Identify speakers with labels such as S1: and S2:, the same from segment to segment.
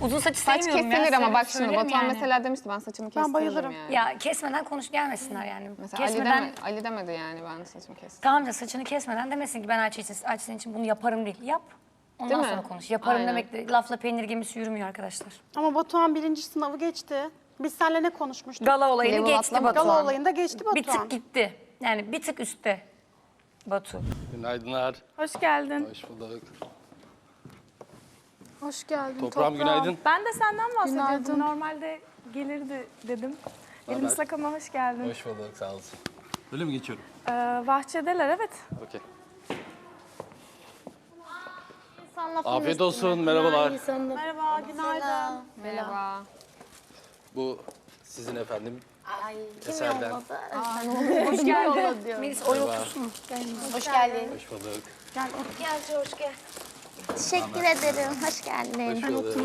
S1: Uzun saçı
S2: Saç
S1: sevmiyorum ya.
S2: kesilir ama
S1: Söyle-
S2: bak şimdi
S1: söylerim
S2: Batuhan
S1: yani.
S2: mesela demişti ben saçımı kestiririm
S3: bayılırım.
S2: yani.
S1: Ya kesmeden konuş gelmesinler yani.
S2: Mesela Ali,
S1: kesmeden
S2: deme, Ali demedi yani ben saçımı kestim.
S1: tamam da saçını kesmeden demesin ki ben Ayça için, Ayça senin için bunu yaparım değil. Yap. Ondan
S2: Değil mi?
S1: sonra konuş. Yaparım
S2: Aynen.
S1: demek de lafla peynir gemisi yürümüyor arkadaşlar.
S3: Ama Batuhan birinci sınavı geçti. Biz seninle ne konuşmuştuk?
S1: Gala olayını
S2: Level
S1: geçti. Batuhan.
S3: Gala olayında geçti
S1: Bir
S3: Batuhan.
S1: tık gitti. Yani bir tık üstte Batu.
S4: Günaydınlar.
S5: Hoş geldin.
S4: Hoş bulduk.
S5: Hoş geldin.
S4: Toprağım, günaydın.
S5: Ben de senden bahsediyordum.
S6: Günaydın.
S5: Normalde gelirdi dedim. Elim
S4: Haber?
S5: ıslak ama hoş geldin.
S4: Hoş bulduk, sağ olasın. Öyle mi geçiyorum?
S5: Ee, bahçedeler evet.
S4: Okey. Afiyet olsun, merhabalar.
S3: Merhaba, günaydın.
S2: Merhaba.
S4: Bu sizin efendim. Eserden.
S1: Hoş geldin. Melis oy otursun.
S7: Hoş geldin.
S4: Hoş bulduk.
S7: Gel hoş gel. Teşekkür ederim. Hoş geldin.
S4: Hoş bulduk.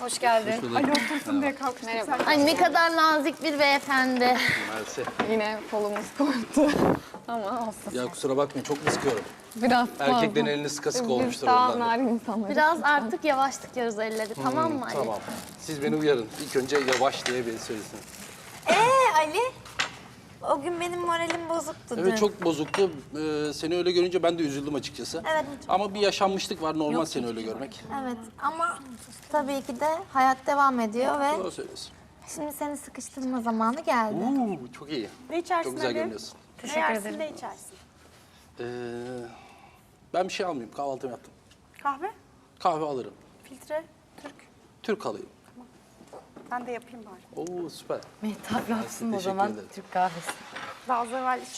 S1: Hoş geldin.
S4: Bulduk.
S5: Otursun diye kalkmıştım. Sen
S7: Ay ne kadar nazik bir beyefendi.
S4: Mersi.
S2: Yine kolumuz korktu. Ama olsun.
S4: Ya kusura bakmayın, çok mı sıkıyorum?
S2: Biraz fazla.
S4: Erkeklerin elini sıka
S2: Biz
S4: olmuştur
S2: daha
S4: ondan. da.
S2: narin insanlar.
S7: Biraz artık yavaş tutuyoruz elleri tamam mı Ali?
S4: Tamam. Siz beni uyarın. İlk önce yavaş diye beni söylesin.
S7: Ee Ali? O gün benim moralim bozuktu dün.
S4: Evet çok bozuktu. Ee, seni öyle görünce ben de üzüldüm açıkçası.
S7: Evet.
S4: Ama bir yaşanmışlık var normal seni öyle görmek.
S7: Evet ama tabii ki de hayat devam ediyor ve
S4: Doğru söylüyorsun.
S7: şimdi seni sıkıştırma zamanı geldi.
S4: Oo, çok iyi.
S3: Ne içersin
S4: Çok güzel
S3: Ali?
S4: görünüyorsun.
S3: Ne
S1: Teşekkür
S3: yersin,
S1: ederim.
S3: ne içersin?
S4: Ee, ben bir şey almayayım. Kahvaltımı yaptım.
S3: Kahve,
S4: Kahve alırım.
S3: filtre, Türk.
S4: Türk alayım.
S3: Ben de yapayım bari.
S4: Oo süper.
S1: Mehtap yapsın o
S4: Teşekkür
S1: zaman
S4: ederim.
S1: Türk kahvesi.
S3: Daha az evvel şu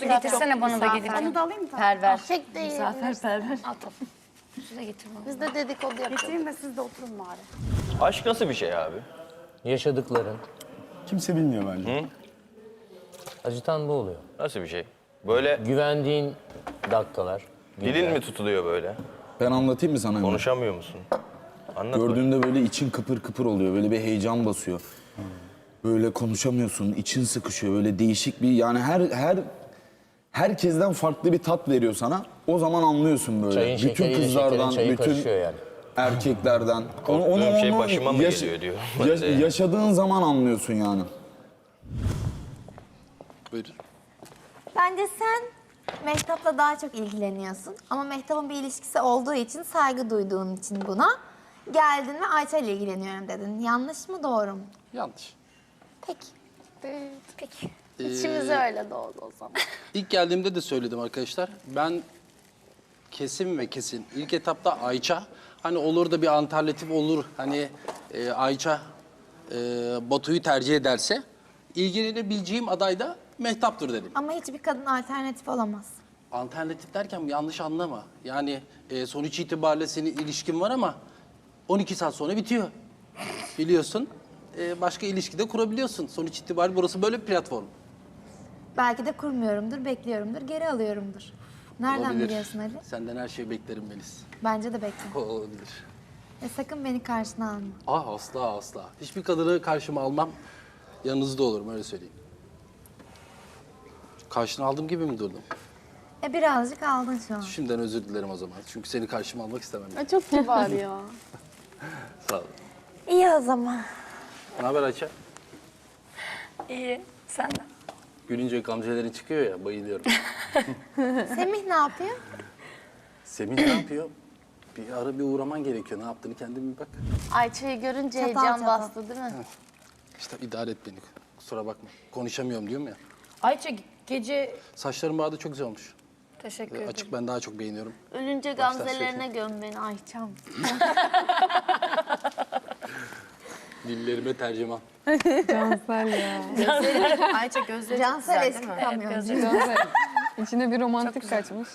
S1: Su getirsene bana da gelirken.
S3: Onu da alayım mı?
S1: Perver.
S7: Çek de.
S1: Al tatlım. Su da getir bana.
S7: Biz de dedikodu yapıyoruz.
S3: Getireyim de siz de oturun bari.
S8: Aşk nasıl bir şey abi?
S9: Yaşadıkların
S10: Kimse bilmiyor bence.
S9: acıtan bu oluyor.
S8: Nasıl bir şey? Böyle
S9: Güvendiğin dakikalar.
S8: dilin mi tutuluyor böyle?
S10: Ben anlatayım mı sana?
S8: Konuşamıyor musun? Anlat bakayım.
S10: Gördüğünde böyle için kıpır kıpır oluyor. Böyle bir heyecan basıyor. Böyle konuşamıyorsun, için sıkışıyor. Böyle değişik bir yani her her herkesten farklı bir tat veriyor sana. O zaman anlıyorsun böyle.
S9: Çayın
S10: bütün
S9: şekeriyle
S10: kızlardan,
S9: şekerin çayı
S10: bütün
S9: karışıyor yani.
S10: erkeklerden.
S8: Korktuğum şey başıma mı geliyor diyor.
S10: yaş- yaşadığın zaman anlıyorsun yani.
S4: Buyurun.
S7: Bence sen Mehtap'la daha çok ilgileniyorsun. Ama Mehtap'ın bir ilişkisi olduğu için, saygı duyduğun için buna geldin ve Ayça ile ilgileniyorum dedin. Yanlış mı, doğru mu?
S4: Yanlış.
S7: Peki. Peki.
S4: Ee,
S7: İçimize öyle doğdu o zaman.
S4: İlk geldiğimde de söyledim arkadaşlar. Ben kesin ve kesin ilk etapta Ayça hani olur da bir alternatif olur hani e, Ayça e, Batu'yu tercih ederse ilgilenebileceğim aday da Mehtap'tır dedim.
S7: Ama hiçbir kadın alternatif olamaz.
S4: Alternatif derken yanlış anlama. Yani e, sonuç itibariyle senin ilişkin var ama 12 saat sonra bitiyor. Biliyorsun. E, başka ilişki de kurabiliyorsun. Sonuç itibariyle burası böyle bir platform.
S7: Belki de kurmuyorumdur, bekliyorumdur, geri alıyorumdur. Nereden
S4: Olabilir.
S7: biliyorsun Ali?
S4: Senden her şeyi beklerim Melis.
S7: Bence de bekle.
S4: Olabilir.
S7: Ve sakın beni karşına alma.
S4: Ah asla asla. Hiçbir kadını karşıma almam. Yanınızda olurum öyle söyleyeyim. Karşına aldığım gibi mi durdum?
S7: E birazcık aldın şu an.
S4: Şimdiden özür dilerim o zaman. Çünkü seni karşıma almak istemem.
S3: Ay, çok kibar ya.
S4: Sağ ol.
S7: İyi o zaman.
S4: Ne haber Ayça?
S1: İyi. Sen de.
S4: Gülünce gamzelerin çıkıyor ya bayılıyorum.
S7: Semih ne yapıyor?
S4: Semih ne yapıyor? Bir ara bir uğraman gerekiyor. Ne yaptığını kendin bir bak.
S7: Ayça'yı görünce Çatal heyecan çatal. bastı değil mi?
S4: İşte idare et beni. Kusura bakma. Konuşamıyorum diyorum ya.
S1: Ayça gece...
S4: Saçların bağda çok güzel olmuş.
S1: Teşekkür ederim.
S4: Açık ben daha çok beğeniyorum.
S7: Ölünce
S4: Baştan
S7: gamzelerine göm beni Ayça'm.
S4: Dillerime tercüman.
S1: Ayça gözleri
S7: Cansel eski kamyoncu.
S2: İçine bir romantik kaçmış.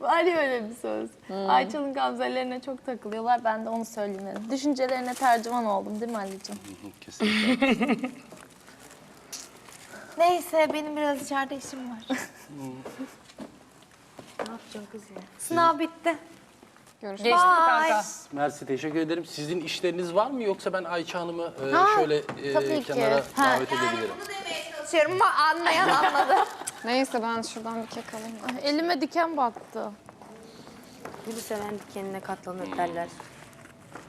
S7: Var ya öyle bir söz. Ayça'nın gamzelerine çok takılıyorlar. Ben de onu söyleyeyim dedim. Düşüncelerine tercüman oldum değil mi Ali'ciğim?
S4: Kesinlikle.
S7: Neyse benim biraz içeride işim var. ne yapacağım kız ya? Sınav bitti.
S2: Görüşürüz.
S1: Geçti kanka?
S4: Mersi teşekkür ederim. Sizin işleriniz var mı yoksa ben Ayça Hanım'ı e,
S7: Ha,
S4: şöyle e,
S7: tabii ki.
S4: kenara
S7: Ha.
S4: davet edebilirim.
S7: Çalışıyorum ama anlayan anladı.
S2: Neyse ben şuradan bir kek alayım.
S7: Elime diken battı.
S6: Gülü seven dikenine katlanır derler.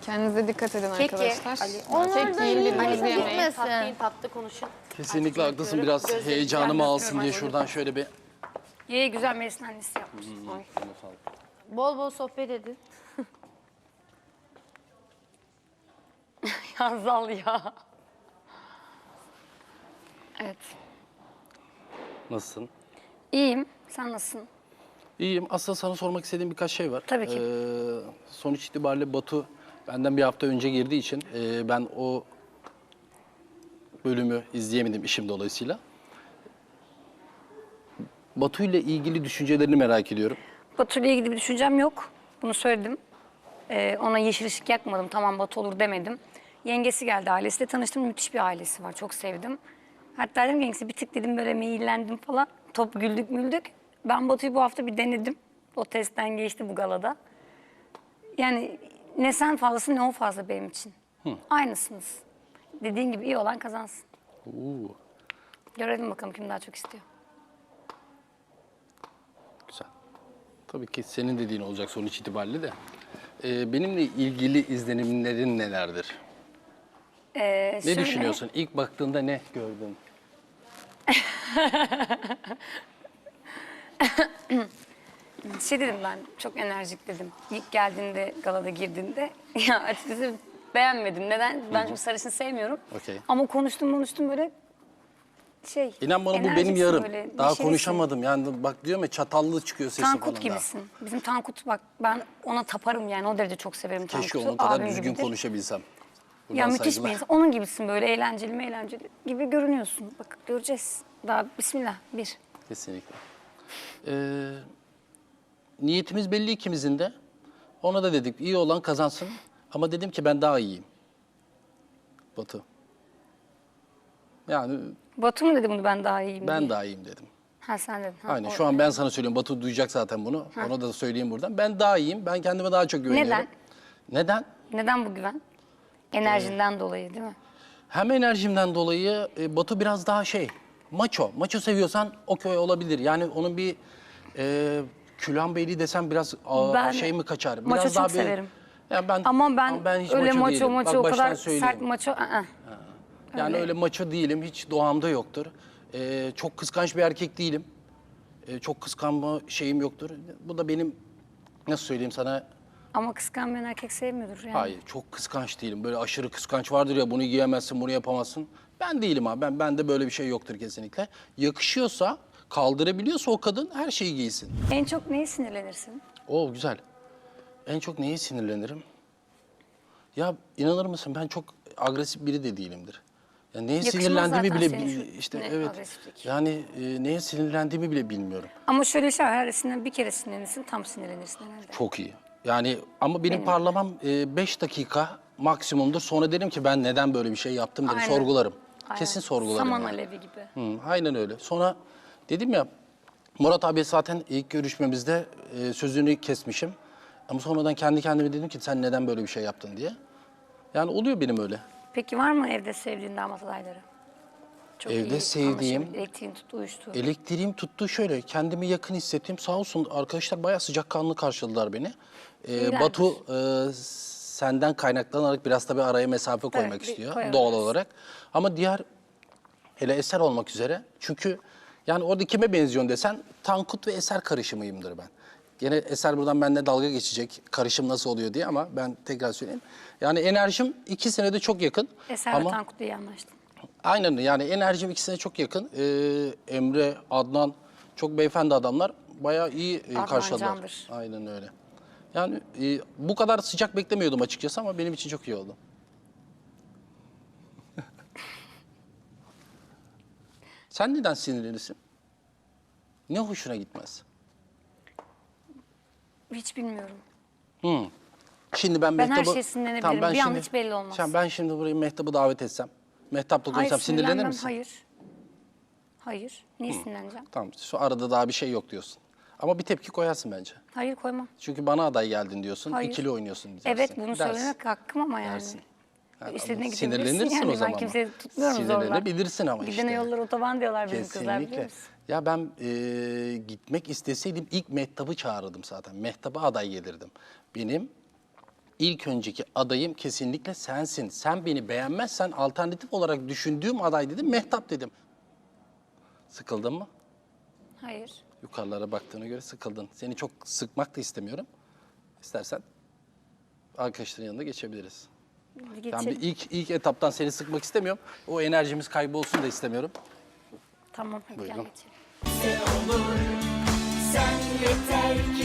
S2: Kendinize dikkat edin
S7: Peki.
S2: arkadaşlar.
S7: Onlar
S2: Kek
S7: da
S2: yiyin, birbirinizi yemeyin.
S3: Tatlı konuşun.
S4: Kesinlikle haklısın. Biraz heyecanımı alsın diye şuradan şöyle bir...
S1: Ye güzel Melis'in annesi yapmış.
S7: Bol bol sohbet edin.
S1: ya Zal ya. Evet.
S4: Nasılsın?
S1: İyiyim. Sen nasılsın?
S4: İyiyim. Aslında sana sormak istediğim birkaç şey var.
S1: Tabii ki.
S4: Ee, sonuç itibariyle Batu benden bir hafta önce girdiği için e, ben o bölümü izleyemedim işim dolayısıyla. Batu ile ilgili düşüncelerini merak ediyorum.
S1: Batu ile ilgili bir düşüncem yok. Bunu söyledim. Ee, ona yeşil ışık yakmadım. Tamam Batu olur demedim. Yengesi geldi ailesiyle tanıştım. Müthiş bir ailesi var. Çok sevdim. Hatta dedim ki yengesi bir tık dedim böyle meyillendim falan. Top güldük müldük. Ben Batu'yu bu hafta bir denedim. O testten geçti bu galada. Yani ne sen fazlası ne o fazla benim için. Aynısınız. Dediğin gibi iyi olan kazansın.
S4: Oo,
S1: Görelim bakalım kim daha çok istiyor.
S4: Tabii ki senin dediğin olacak sonuç itibariyle de. Ee, benimle ilgili izlenimlerin nelerdir?
S1: Ee,
S4: Ne
S1: şöyle-
S4: düşünüyorsun? İlk baktığında ne gördün?
S1: Şey dedim ben, çok enerjik dedim. İlk geldiğinde, galada girdiğinde. Ya açıkçası beğenmedim. Neden? Ben çünkü sarışın sevmiyorum.
S4: Okey.
S1: Ama konuştum konuştum böyle şey.
S4: İnan bana bu benim yarım. Daha konuşamadım. Yani bak diyorum ya çatallı çıkıyor falan
S1: Tankut
S4: daha.
S1: gibisin. Bizim Tankut bak ben ona taparım yani o derece çok severim
S4: Keşke
S1: Tankut'u.
S4: onun kadar
S1: Abim
S4: düzgün
S1: gibidir.
S4: konuşabilsem. Buradan
S1: Ya müthiş
S4: saygılar.
S1: bir insan. Onun gibisin böyle eğlenceli mi eğlenceli gibi görünüyorsun. Bak göreceğiz. Daha bismillah bir.
S4: Kesinlikle. Ee, niyetimiz belli ikimizin de. Ona da dedik iyi olan kazansın. Ama dedim ki ben daha iyiyim. Batu. Yani
S1: Batu mu dedi bunu ben daha iyiyim
S4: ben
S1: diye?
S4: daha iyiyim dedim.
S1: Ha sen dedin. Ha,
S4: Aynen
S1: o-
S4: şu an ben sana söylüyorum. Batu duyacak zaten bunu. Ona da söyleyeyim buradan. Ben daha iyiyim. Ben kendime daha çok güveniyorum.
S1: Neden?
S4: Neden?
S1: Neden bu güven? Enerjinden dolayı değil mi?
S4: Hem enerjimden dolayı e, Batu biraz daha şey, maço. Maço seviyorsan okey olabilir. Yani onun bir e, Külhan Beyli desem biraz a,
S1: Ben
S4: şey mi kaçar? Biraz
S1: maço
S4: daha
S1: çok severim.
S4: Ya ben,
S1: Ama ben,
S4: hiç
S1: öyle maço
S4: değilim.
S1: maço
S4: Bak
S1: o
S4: baştan
S1: kadar
S4: söyleyeyim.
S1: sert maço. ı-ı.
S4: Yani öyle maço değilim. Hiç doğamda yoktur. E, çok kıskanç bir erkek değilim. E, çok kıskanma şeyim yoktur. Bu da benim nasıl söyleyeyim sana
S1: Ama kıskanmayan erkek sevmiyordur yani.
S4: Hayır, çok kıskanç değilim. Böyle aşırı kıskanç vardır ya bunu giyemezsin, bunu yapamazsın. Ben değilim abi. Ben bende böyle bir şey yoktur kesinlikle. Yakışıyorsa, kaldırabiliyorsa o kadın her şeyi giysin.
S1: En çok neye sinirlenirsin?
S4: Oo güzel. En çok neye sinirlenirim? Ya inanır mısın ben çok agresif biri de değilimdir. Ya neye
S1: Yakışmaz
S4: sinirlendiğimi
S1: zaten
S4: bile
S1: senin
S4: bil-
S1: şu
S4: işte
S1: ne,
S4: evet.
S1: agresiflik.
S4: Yani e, neye sinirlendiğimi bile bilmiyorum.
S1: Ama şöyle bir şey var. Her sinirlen, bir kere sinirlenirsin tam sinirlenirsin herhalde.
S4: Çok iyi. Yani ama benim, parlamam 5 dakika maksimumdur. Sonra derim ki ben neden böyle bir şey yaptım derim.
S1: Aynen.
S4: Sorgularım.
S1: Aynen.
S4: Kesin sorgularım.
S1: Saman
S4: yani.
S1: alevi gibi.
S4: Hı, aynen öyle. Sonra dedim ya Murat abi zaten ilk görüşmemizde e, sözünü kesmişim. Ama sonradan kendi kendime dedim ki sen neden böyle bir şey yaptın diye. Yani oluyor benim öyle.
S1: Peki var mı evde sevdiğin damat adayları? Çok
S4: Evde sevdiğim-
S1: anlaşabil- Elektriğin tuttu, uyuştu.
S4: Elektriğim tuttu şöyle. Kendimi yakın hissettim. Sağ olsun arkadaşlar bayağı sıcakkanlı karşıladılar beni. Ee. Batu e, senden kaynaklanarak biraz tabii araya mesafe koymak
S1: bir
S4: istiyor doğal olarak. Ama diğer hele Eser olmak üzere. Çünkü yani orada kime benziyorsun desen Tankut ve Eser karışımıyımdır ben. Gene Eser buradan benimle dalga geçecek karışım nasıl oluyor diye ama ben tekrar söyleyeyim. Yani enerjim iki senede çok yakın.
S1: Eser
S4: ama...
S1: ve Tankut iyi anlaştın.
S4: Aynen yani enerjim ikisine çok yakın. Ee, Emre, Adnan çok beyefendi adamlar. Bayağı iyi e,
S1: Adnan
S4: karşıladılar.
S1: candır.
S4: Aynen öyle. Yani e, bu kadar sıcak beklemiyordum açıkçası ama benim için çok iyi oldu. Sen neden sinirlenirsin? Ne hoşuna gitmez?
S1: Hiç bilmiyorum.
S4: Hı. Şimdi ben
S1: Ben her
S4: Mehtap'ı...
S1: şeye sinirlenebilirim. Bir anda hiç belli olmaz.
S4: Sen, ben şimdi buraya Mehtap'ı davet etsem, Mehtap'la konuşsam sinirlenir
S1: sinirlenmem,
S4: misin?
S1: hayır. Hayır. Niye sinirleneceğim?
S4: Tamam, şu arada daha bir şey yok diyorsun. Ama bir tepki koyarsın bence.
S1: Hayır koymam.
S4: Çünkü bana aday geldin diyorsun,
S1: Hayır.
S4: ikili oynuyorsun dersin.
S1: Evet bunu
S4: Dersin.
S1: söylemek hakkım ama yani.
S4: Dersin. Yani
S1: İstediğine gidebilirsin
S4: sinirlenirsin
S1: yani.
S4: o zaman
S1: Ben kimseyi tutmuyorum zorla.
S4: Sinirlenebilirsin ama
S1: Gidene
S4: işte.
S1: yollar otoban diyorlar bizim kızlar biliyor
S4: Kesinlikle.
S1: musun?
S4: Ya ben e, gitmek isteseydim ilk Mehtap'ı çağırırdım zaten. Mehtap'a aday gelirdim. Benim ilk önceki adayım kesinlikle sensin. Sen beni beğenmezsen alternatif olarak düşündüğüm aday dedim, Mehtap dedim. Sıkıldın mı?
S1: Hayır.
S4: Yukarılara baktığına göre sıkıldın. Seni çok sıkmak da istemiyorum. İstersen arkadaşların yanına geçebiliriz.
S1: Geçelim.
S4: bir ilk ilk etaptan seni sıkmak istemiyorum. O enerjimiz kaybolsun da istemiyorum.
S1: Tamam hadi gel
S4: Buyurun.
S1: geçelim.
S6: Sen yeter ki